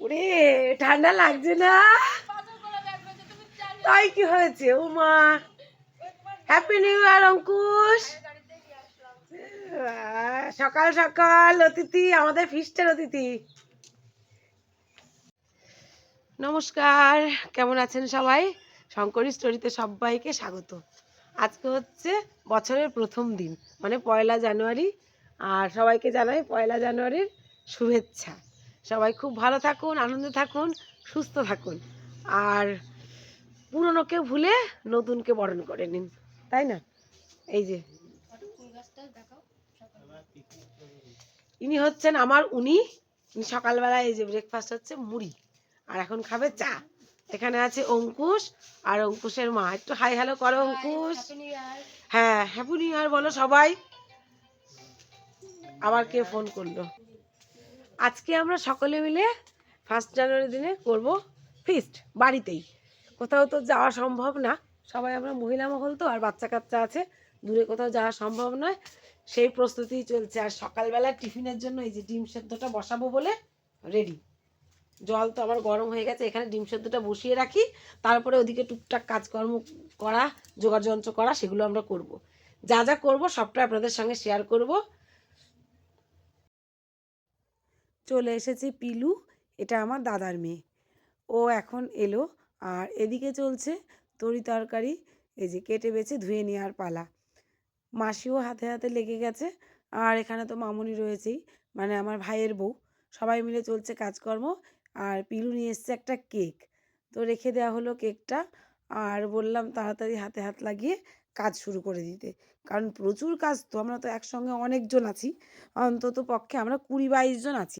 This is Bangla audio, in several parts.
ওরে, ঠান্ডা লাগছে না? তাই কি হয়েছে ও মা হ্যাপি নিউ ইয়ার অঙ্কুশ সকাল সকাল, অতিথি, আমাদের ফিস্টের অতিথি। নমস্কার, কেমন আছেন সবাই? শঙ্করী স্টোরিতে সবাইকে স্বাগত। আজকে হচ্ছে বছরের প্রথম দিন মানে পয়লা জানুয়ারি। আর সবাইকে জানাই পয়লা জানুয়ারির শুভেচ্ছা। সবাই খুব ভালো থাকুন আনন্দে থাকুন সুস্থ থাকুন। আর পুরনোকে ভুলে নতুনকে বরণ করে নিন তাই না? এই যে। ইনি হচ্ছেন আমার উনি। সকালবেলা এই যে ব্রেকফাস্ট হচ্ছে মুড়ি। আর এখন খাবে চা। এখানে আছে অঙ্কুশ আর অঙ্কুশের মা। একটু হাই হ্যালো করো অঙ্কুশ। হ্যাঁ হ্যাপি নিউ ইয়ার বলো সবাই। আবার কে ফোন করল? আজকে আমরা সকলে মিলে ফার্স্ট জানুয়ারি দিনে করব ফিস্ট বাড়িতেই। কোথাও তো যাওয়া সম্ভব না। সবাই আমরা মহিলা মহল তো, আর বাচ্চা কাচ্চা আছে, দূরে কোথাও যাওয়া সম্ভব নয়। সেই প্রস্তুতি চলছে, আর সকালবেলা টিফিনের জন্য এই যে ডিম সেদ্ধটা বসাবো বলে রেডি জল তো আমার গরম হয়ে গেছে, এখানে ডিম সেদ্ধটা বসিয়ে রাখি, তারপরে ওদিকে টুকটাক কাজকর্ম করা জোগাড় যন্ত্র করা, সেগুলো আমরা করব। যা যা করব সবটা আপনাদের সঙ্গে শেয়ার করব। চলে এসেছে পিলু, এটা আমার দাদার মেয়ে। ও এখন এলো, আর এদিকে চলছে তরি তরকারি, এই যে কেটে বেছে ধুয়ে নেওয়ার পালা। মাসিও হাতে হাতে লেগে গেছে, আর এখানে তো মামুনি রয়েছেই মানে আমার ভাইয়ের বউ। সবাই মিলে চলছে কাজকর্ম, আর পিলু নিয়ে এসছে একটা কেক। তো রেখে দেওয়া হলো কেকটা, আর বললাম তাড়াতাড়ি হাতে হাত লাগিয়ে কাজ শুরু করে দিতে। কারণ প্রচুর কাজ তো, আমরা তো একসঙ্গে অনেকজন আছি, অন্তত পক্ষে আমরা কুড়ি বাইশ জন আছি।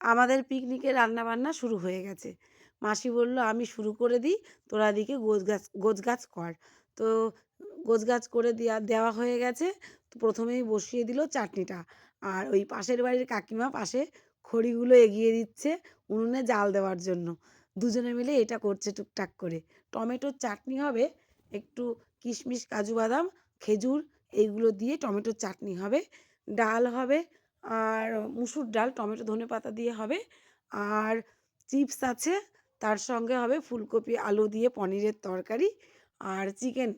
আমাদের পিকনিকের রান্না বান্না শুরু হয়ে গেছে। মাসি বলল, আমি শুরু করে দিই, তোরা দিকে গোছ গাছ গোছ গাছ কর। তো গোছ গাছ করে দেওয়া দেওয়া হয়ে গেছে। তো প্রথমেই বসিয়ে দিল চাটনিটা। আর ওই পাশের বাড়ির কাকিমা পাশে খড়িগুলো এগিয়ে দিচ্ছে উনুনে জাল দেওয়ার জন্য। দুজনে মিলে এটা করছে টুকটাক করে। টমেটোর চাটনি হবে একটু কিশমিশ, কাজু বাদাম, খেজুর, এইগুলো দিয়ে টমেটোর চাটনি হবে। ডাল হবে আর মুসুর ডাল, টমেটো, ধনে পাতা দিয়ে হবে। আর চিপস আছে, তার সঙ্গে হবে ফুলকপি, আলু দিয়ে পনিরের তরকারি। আর চিকেন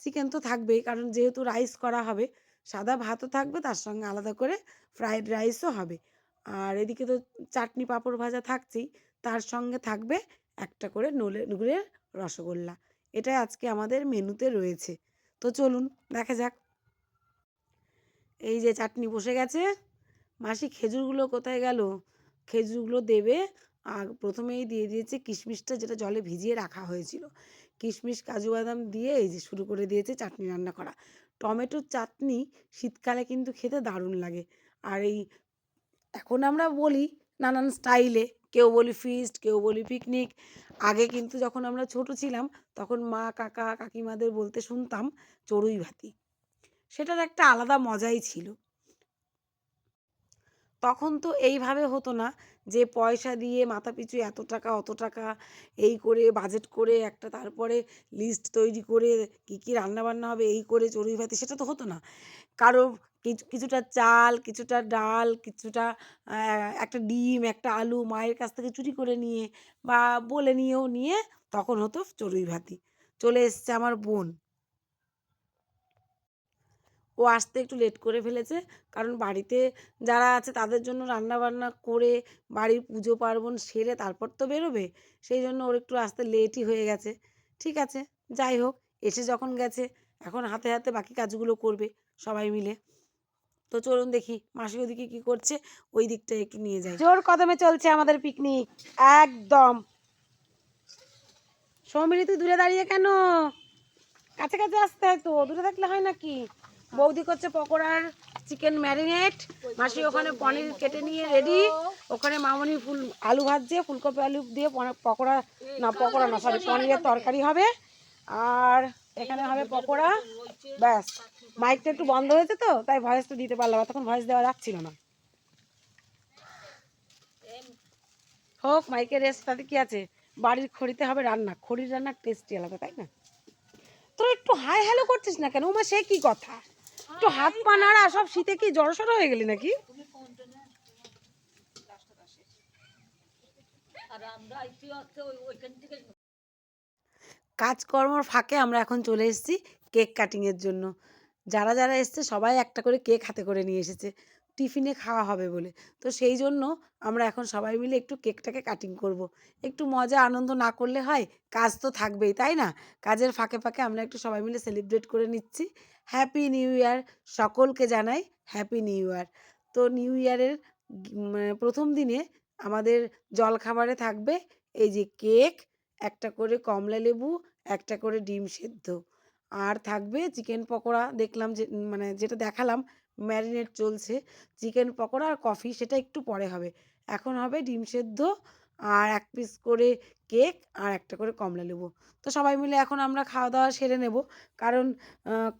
চিকেন তো থাকবেই, কারণ যেহেতু রাইস করা হবে, সাদা ভাতও থাকবে, তার সঙ্গে আলাদা করে ফ্রাইড রাইসও হবে। আর এদিকে তো চাটনি পাঁপড় ভাজা থাকছেই, তার সঙ্গে থাকবে একটা করে নলে, গুড়ের রসগোল্লা। এটাই আজকে আমাদের মেনুতে রয়েছে। তো চলুন, দেখা যাক। এই যে চাটনি বসে গেছে। মাসি খেজুরগুলো কোথায় গেল? খেজুরগুলো দেবে। আর প্রথমেই দিয়ে দিয়েছে কিশমিশটা যেটা জলে ভিজিয়ে রাখা হয়েছিল। কিশমিশ, কাজু বাদাম দিয়ে এই যে শুরু করে দিয়েছে চাটনি রান্না করা। টমেটোর চাটনি শীতকালে কিন্তু খেতে দারুণ লাগে। আর এই, এখন আমরা বলি নানান স্টাইলে। কেউ বলি ফিস্ট, কেউ বলি পিকনিক। আগে কিন্তু যখন আমরা ছোট ছিলাম, তখন মা, কাকা, কাকিমাদের বলতে শুনতাম চড়ুই ভাতি। সেটার একটা আলাদা মজাই ছিল। তখন তো এইভাবে হতো না যে পয়সা দিয়ে মাথা পিছু এত টাকা, অত টাকা, এই করে বাজেট করে একটা তারপরে লিস্ট তৈরি করে কী কী রান্নাবান্না হবে, এই করে চড়ুই ভাতি, সেটা তো হতো না। কারও কিছু কিছুটা চাল, কিছুটা ডাল, কিছুটা একটা ডিম, একটা আলু মায়ের কাছ থেকে চুরি করে নিয়ে বা বলে নিয়েও নিয়ে তখন হতো চড়ুই ভাতি। চলে এসছে আমার বোন। ও আসতে একটু লেট করে ফেলেছে। কারণ বাড়িতে যারা আছে তাদের জন্য রান্না বান্না করে বাড়ির পুজো পার্বণ সেরে তারপর তো বেরোবে। সেই জন্য ওর একটু আসতে লেটই হয়ে গেছে। ঠিক আছে, যাই হোক, এসে যখন গেছে, এখন হাতে হাতে বাকি কাজগুলো করবে সবাই মিলে। তো চলুন দেখি মাসি ওদিকে কি করছে, ওই দিকটা একটু নিয়ে যাই। জোর কদমে চলছে আমাদের পিকনিক একদম। সৌমিলি, তুই দূরে দাঁড়িয়ে কেন? কাছে কাছে আসতে হয় তো, দূরে থাকলে হয় নাকি? বৌদি করছে পকোড়ার চিকেন ম্যারিনেট। মাসি ওখানে পনির কেটে নিয়ে রেডি। ওখানে মামনি ফুল আলু ভাজছে, ফুলকপি আলু দিয়ে পকোড়া না পকোড়া না সরি পনিরের তরকারি হবে। আর এখানে হবে পকোড়া। ব্যাস। মাইকটা একটু বন্ধ হয়েছে তো, তাই ভয়েসটা দিতে পারলাম তখন ভয়েস দেওয়া যাচ্ছিল না। হোক, মাইকের রেস্ট তাতে কি আছে? বাড়ির খড়িতে হবে রান্না। খড়ির রান্নার টেস্টই আলাদা, তাই না? তোর একটু হাই হ্যালো করছিস না কেন? ওমা সে কি কথা? একটু হাত পা নাড়া, সব শীতে কি হয়ে গেলি নাকি? কাজকর্মর ফাঁকে আমরা এখন চলে এসেছি কেক কাটিং এর জন্য। যারা যারা এসছে, সবাই একটা করে কেক হাতে করে নিয়ে এসেছে। টিফিনে খাওয়া হবে বলে। তো সেই জন্য আমরা এখন সবাই মিলে একটু কেকটাকে কাটিং করব। একটু মজা, আনন্দ না করলে হয়, কাজ তো থাকবেই, তাই না? কাজের ফাঁকে ফাঁকে আমরা একটু সবাই মিলে সেলিব্রেট করে নিচ্ছি। হ্যাপি নিউ ইয়ার সকলকে জানাই হ্যাপি নিউ ইয়ার তো নিউ ইয়ারের প্রথম দিনে আমাদের জলখাবারে থাকবে এই যে কেক, একটা করে কমলা লেবু, একটা করে ডিম সেদ্ধ। আর থাকবে চিকেন পকোড়া। দেখলাম যে মানে যেটা দেখালাম ম্যারিনেট চলছে। চিকেন পকোড়া আর কফি সেটা একটু পরে হবে। এখন হবে ডিম সেদ্ধ আর এক পিস করে কেক আর একটা করে কমলা লেবু। তো সবাই মিলে এখন আমরা খাওয়া দাওয়া সেরে নেব। কারণ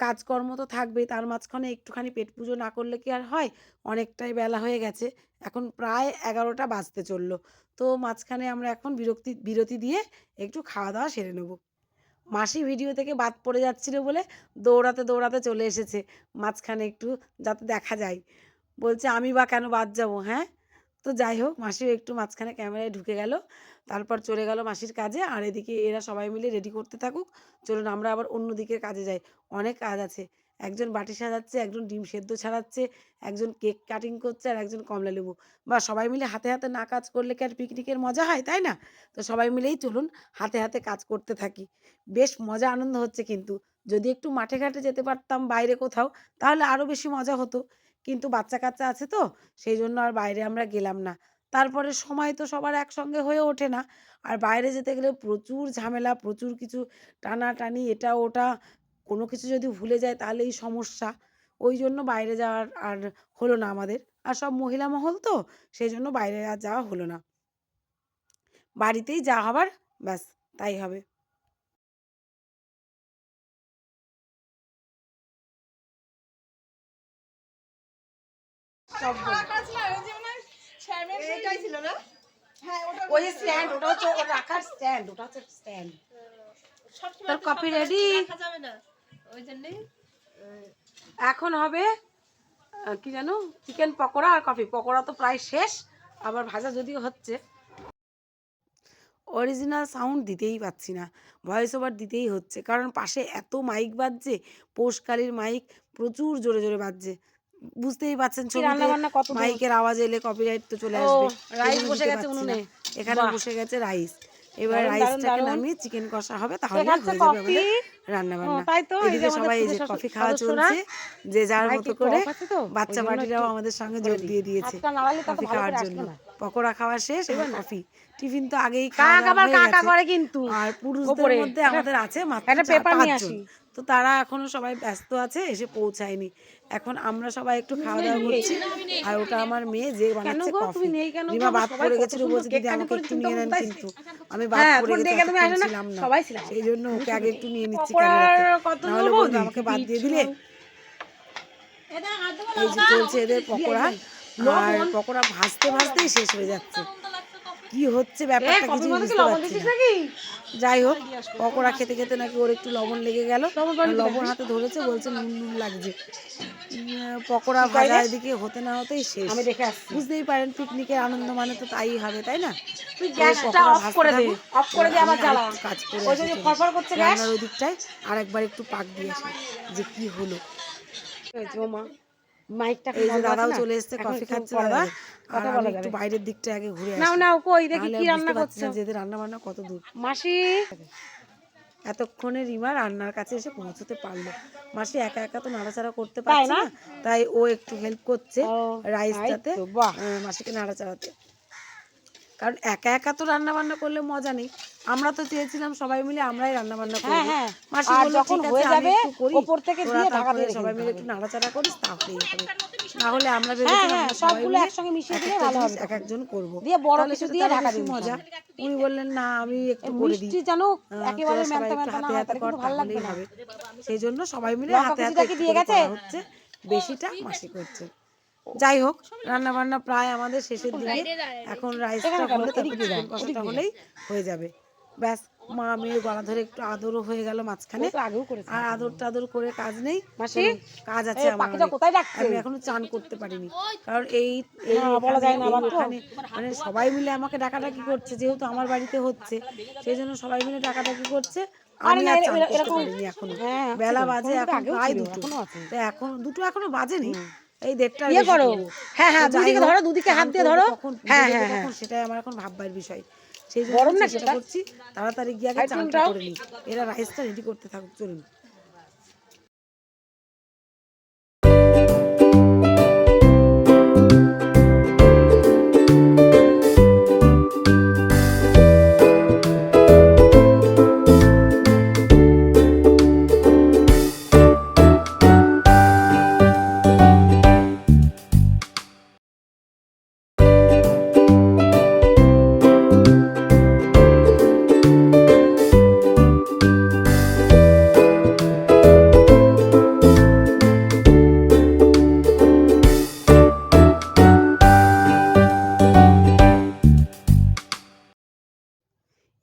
কাজকর্ম তো থাকবেই। তার মাঝখানে একটুখানি পেট পুজো না করলে কি আর হয়? অনেকটাই বেলা হয়ে গেছে। এখন প্রায় এগারোটা বাজতে চলল। তো মাঝখানে আমরা এখন বিরক্তি, বিরতি দিয়ে একটু খাওয়া দাওয়া সেরে নেব। মাসি ভিডিও থেকে বাদ পড়ে যাচ্ছিল বলে দৌড়াতে দৌড়াতে চলে এসেছে। মাঝখানে একটু যাতে দেখা যায়। বলছে, আমি বা কেন বাদ যাব হ্যাঁ? তো যাই হোক মাসিও একটু মাঝখানে ক্যামেরায় ঢুকে গেল। তারপর চলে গেল মাসির কাজে। আর এদিকে এরা সবাই মিলে রেডি করতে থাকুক। চলুন, আমরা আবার অন্য দিকের কাজে যাই। অনেক কাজ আছে। একজন বাটি সাজাচ্ছে, একজন ডিম সেদ্ধ ছাড়াচ্ছে, একজন কেক কাটিং করছে আর একজন কমলা লেবু। বা সবাই মিলে হাতে হাতে না কাজ করলে কি আর পিকনিকের মজা হয়, তাই না? তো সবাই মিলেই চলুন হাতে হাতে কাজ করতে থাকি। বেশ মজা আনন্দ হচ্ছে কিন্তু। যদি একটু মাঠে ঘাটে যেতে পারতাম বাইরে কোথাও, তাহলে আরও বেশি মজা হতো। কিন্তু বাচ্চা কাচ্চা আছে তো, সেই জন্য আর বাইরে আমরা গেলাম না। তারপরে সময় তো সবার একসঙ্গে হয়ে ওঠে না। আর বাইরে যেতে গেলে প্রচুর ঝামেলা, প্রচুর কিছু টানাটানি, এটা ওটা। কোনো কিছু যদি ভুলে যায় তাহলেই সমস্যা। ওই জন্য বাইরে যাওয়ার আর হলো না আমাদের। আর সব মহিলা মহল তো সেই জন্য বাইরে আর যাওয়া হলো না। বাড়িতেই যা হবার ব্যাস তাই হবে। ওই যে স্ট্যান্ড ওটা হচ্ছে ওর রাখার স্ট্যান্ড ওটা হচ্ছে স্ট্যান্ড তোর কপি রেডি ওই জন্যই এখন হবে কি জানো চিকেন পকোড়া আর কফি পকোড়া তো প্রায় শেষ আবার ভাজা যদিও হচ্ছে। অরিজিনাল সাউন্ড দিতেই পাচ্ছি না ভয়েস ওভার দিতেই হচ্ছে কারণ পাশে এত মাইক বাজছে পোষকালির মাইক প্রচুর জোরে জোরে বাজছে। বুঝতেই পাচ্ছেন মাইকের আওয়াজ এলে কপিরাইট তো চলে আসবে। রাইস বসে গেছে উনুনে। এখানে বসে গেছে রাইস এবার রাইসটাকে নামিয়ে চিকেন কষা হবে তাহলে হয়ে যাবে আমাদের রান্না বান্না এদিকে সবাই এই যে কফি খাওয়া চলছে যে যার মতো করে বাচ্চা একটু আমাদের সঙ্গে যোগ দিয়ে দিয়েছে কফি খাওয়ার জন্য। পকোড়া খাওয়া শেষ এবার কফি টিফিন তো আগেই খাওয়া হয়ে গেছে। করে কিন্তু। আর পুরুষদের মধ্যে আমাদের আছে মাত্র পাঁচজন। আসি। তো তারা এখনও সবাই ব্যস্ত আছে এসে পৌঁছায়নি। এখন আমরা সবাই একটু খাওয়া দাওয়া করছি। আর ওটা আমার মেয়ে যে বানাচ্ছে কফি? রিমা বাদ পড়ে গেছিল বলছে দিদি আমাকে একটু নিয়ে নেন কিন্তু। আমি বাদ পড়ে না? সেই জন্য ওকে আগে একটু নিয়ে নিচ্ছি নাহলে? বলতো আমাকে বাদ দিয়ে দিলে। এই যে চলছে এদের পকোড়া। আর পকোড়া ভাজতে ভাজতেই শেষ হয়ে যাচ্ছে। কি হচ্ছে ব্যাপারটা কিছু বুঝতে পারছি না। যাই হোক পকোড়া খেতে খেতে নাকি ওর একটু লবণ লেগে গেল। লবণ হাতে ধরেছে বলছে নুন নুন লাগছে। পকোড়া ভাজা এদিকে হতে না হতেই শেষ। আমি দেখে আসছি। বুঝতেই পারেন পিকনিকের আনন্দ মানে তো তাই হবে তাই না? তুই গ্যাসটা অফ করে দে অফ করে দে আমি আবার জ্বালা। কাজ করে ওই যে। ফরফর করছে গ্যাস। ওই দিকটায় আর একবার একটু পাক দিয়ে আসি যে কি হলো। মা মাইকটা এই যে দাদাও চলে এসেছে কফি খাচ্ছে দাদা। আর আমি একটু বাইরের দিকটা আগে ঘুরে আসি। নাও নাও কই দেখি কি রান্না করছ। রান্না বান্না কত দূর। মাসি? এতক্ষণে রিমা রান্নার কাছে এসে পৌঁছতে পারল। মাসি একা একা তো নাড়াচাড়া করতে পারছে না? তাই ও একটু হেল্প করছে রাইসটাতে মাসিকে নাড়াচাড়াতে কারণ একা একা তো রান্না বান্না করলে মজা নেই। আমরা তো চেয়েছিলাম সবাই মিলে আমরাই রান্না বান্না হ্যাঁ, হ্যাঁ। মাসি আর যখন হয়ে যাবে, উপর থেকে দিয়ে ঢাকা দিয়ে সবাই মিলে একটু নাড়াচাড়া করিস তাহলেই হবে। না হলে আমরা হ্যাঁ ভেবেছিলাম হ্যাঁ সবগুলো একসঙ্গে মিশিয়ে এক দিলে ভালো হবে। এক একজন করব। দিয়ে বড় কিছু দিয়ে ঢাকা দিয়ে মজা। উনি বললেন না আমি একটু করে দিই। মিষ্টি জানো একেবারে সবাই একটু না হাতে হাতে কিন্তু ভালো লাগবে না। সেই জন্য সবাই মিলে হাতে হাতে দিয়ে গেছে? হচ্ছে। বেশিটা মাসি করছে। যাই হোক রান্না বান্না প্রায় আমাদের শেষের দিকে। এখন রাইসটা? হলে তারপর হলেই হয়ে যাবে। ব্যাস মা মেয়ের গলা ধরে একটু আদরও হয়ে গেল মাঝখানে। আগেও করেছে। আর আদর টাদর করে কাজ নেই। মাসি? কাজ আছে আমার কোথায় ডাকছে? আমি এখনও চান করতে পারিনি। কারণ এই বলা যায় না। ওখানে, মানে সবাই মিলে আমাকে ডাকাডাকি করছে যেহেতু আমার বাড়িতে হচ্ছে। সেই জন্য সবাই মিলে ডাকাডাকি করছে। আমি আর চান করতে পারিনি এখনও। হ্যাঁ, বেলা বাজে এখন প্রায় দুটো। তো এখন দুটো এখনও বাজেনি। এই দেড়টা ইয়ে করো। হ্যাঁ হ্যাঁ দুদিকে ধরো দুদিকে হাত দিয়ে ধরো। হ্যাঁ হ্যাঁ হ্যাঁ। সেটাই আমার এখন ভাববার বিষয়। সেই জন্য চেষ্টা? করছি তাড়াতাড়ি গিয়ে আগে চানটা করে নিই। এরা রাইসটা রেডি করতে থাকুক চলুন।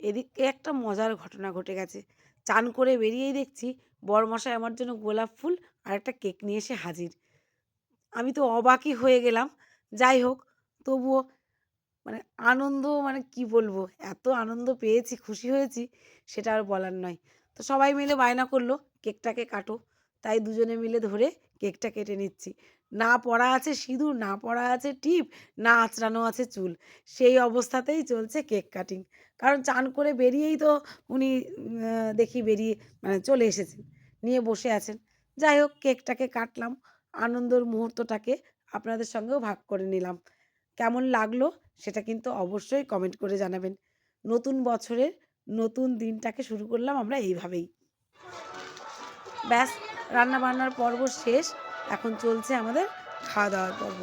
এদিকে একটা মজার ঘটনা ঘটে গেছে। চান করে বেরিয়েই দেখছি বরমশাই আমার জন্য গোলাপ ফুল আর একটা কেক নিয়ে এসে হাজির। আমি তো অবাকই হয়ে গেলাম। যাই হোক, তবুও মানে আনন্দ মানে কি বলব? এত আনন্দ পেয়েছি, খুশি হয়েছি সেটা আর বলার নয়। তো সবাই মিলে বায়না করল, কেকটাকে কাটো। তাই দুজনে মিলে ধরে কেকটা কেটে নিচ্ছি। না পড়া আছে সিঁদুর, না পড়া আছে টিপ, না আঁচড়ানো আছে চুল। সেই অবস্থাতেই চলছে কেক কাটিং। কারণ চান করে বেরিয়েই তো উনি দেখি বেরিয়ে মানে চলে এসেছেন, নিয়ে বসে আছেন। যাই হোক, কেকটাকে কাটলাম, আনন্দর মুহূর্তটাকে আপনাদের সঙ্গেও ভাগ করে নিলাম। কেমন লাগল সেটা কিন্তু অবশ্যই কমেন্ট করে জানাবেন। নতুন বছরের নতুন দিনটাকে শুরু করলাম আমরা এইভাবেই। ব্যাস। রান্না বান্নার পর্ব শেষ। এখন চলছে আমাদের খাওয়া দাওয়ার পর্ব।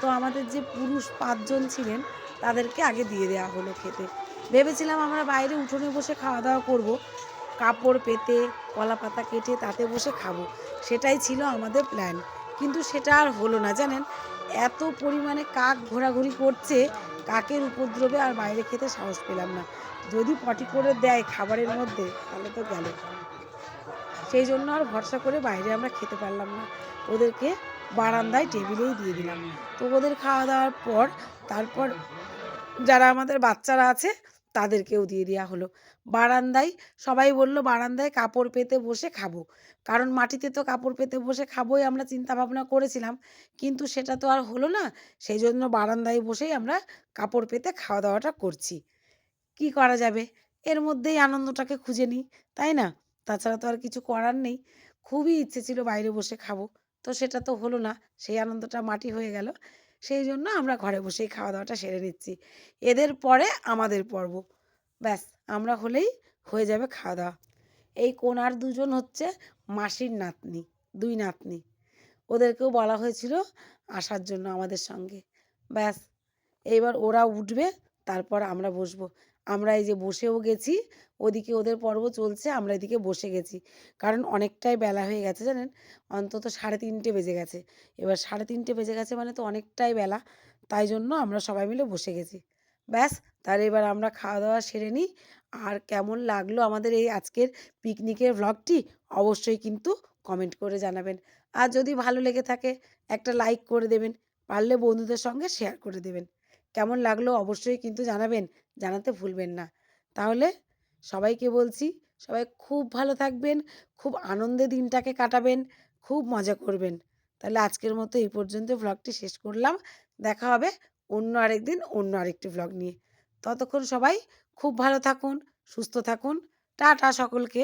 তো আমাদের যে পুরুষ পাঁচজন ছিলেন, তাদেরকে আগে দিয়ে দেওয়া হলো খেতে। ভেবেছিলাম আমরা বাইরে উঠোনে বসে খাওয়া দাওয়া করব। কাপড় পেতে কলা পাতা কেটে তাতে বসে খাব। সেটাই ছিল আমাদের প্ল্যান কিন্তু সেটা আর হলো না, জানেন? এত পরিমাণে কাক ঘোরাঘুরি করছে, কাকের উপদ্রবে আর বাইরে খেতে সাহস পেলাম না। যদি পটি করে দেয় খাবারের মধ্যে, তাহলে তো গেল। সেই জন্য আর ভরসা করে বাইরে আমরা খেতে পারলাম না। ওদেরকে বারান্দায় টেবিলেই দিয়ে দিলাম। তো ওদের খাওয়া দাওয়ার পর, তারপর যারা আমাদের বাচ্চারা আছে, তাদেরকেও দিয়ে দেওয়া হলো। বারান্দায় সবাই বলল, বারান্দায় কাপড় পেতে বসে খাব। কারণ মাটিতে তো কাপড় পেতে বসে খাবোই আমরা চিন্তা ভাবনা করেছিলাম। কিন্তু সেটা তো আর হলো না। সেই জন্য বারান্দায় বসেই আমরা কাপড় পেতে খাওয়া দাওয়াটা করছি। কি করা যাবে? এর মধ্যেই আনন্দটাকে খুঁজে নিই, তাই না? তাছাড়া তো আর কিছু করার নেই। খুবই ইচ্ছে ছিল বাইরে বসে খাব। তো সেটা তো হলো না, সেই আনন্দটা মাটি হয়ে গেল। সেই জন্য আমরা ঘরে বসেই খাওয়া দাওয়াটা সেরে নিচ্ছি। এদের পরে আমাদের পর্ব। ব্যাস, আমরা হলেই হয়ে যাবে খাওয়া দাওয়া এই কোনার দুজন হচ্ছে মাসির নাতনি, দুই নাতনি। ওদেরকেও বলা হয়েছিল আসার জন্য আমাদের সঙ্গে। ব্যাস, এইবার ওরা উঠবে, তারপর আমরা বসবো। আমরা এই যে বসেও গেছি, ওদিকে ওদের পর্ব চলছে, আমরা এদিকে বসে গেছি। কারণ অনেকটাই বেলা হয়ে গেছে জানেন? অন্তত সাড়ে তিনটে বেজে গেছে। এবার সাড়ে তিনটে বেজে গেছে মানে তো অনেকটাই বেলা, তাই জন্য আমরা সবাই মিলে বসে গেছি। ব্যাস, তাহলে এবার আমরা খাওয়া দাওয়া সেরে নিই। আর কেমন লাগল আমাদের এই আজকের পিকনিকের ভ্লগটি অবশ্যই কিন্তু কমেন্ট করে জানাবেন। আর যদি ভালো লেগে থাকে, একটা লাইক করে দেবেন। পারলে বন্ধুদের সঙ্গে শেয়ার করে দেবেন। কেমন লাগল অবশ্যই কিন্তু জানাবেন। জানাতে ভুলবেন না। তাহলে সবাইকে বলছি, সবাই খুব ভালো থাকবেন, খুব আনন্দে দিনটাকে কাটাবেন, খুব মজা করবেন। তাহলে আজকের মতো এই পর্যন্ত ভ্লগটি শেষ করলাম। দেখা হবে অন্য আরেক দিন অন্য আরেকটি ভ্লগ নিয়ে। ততক্ষণ সবাই খুব ভালো থাকুন, সুস্থ থাকুন। টাটা সকলকে।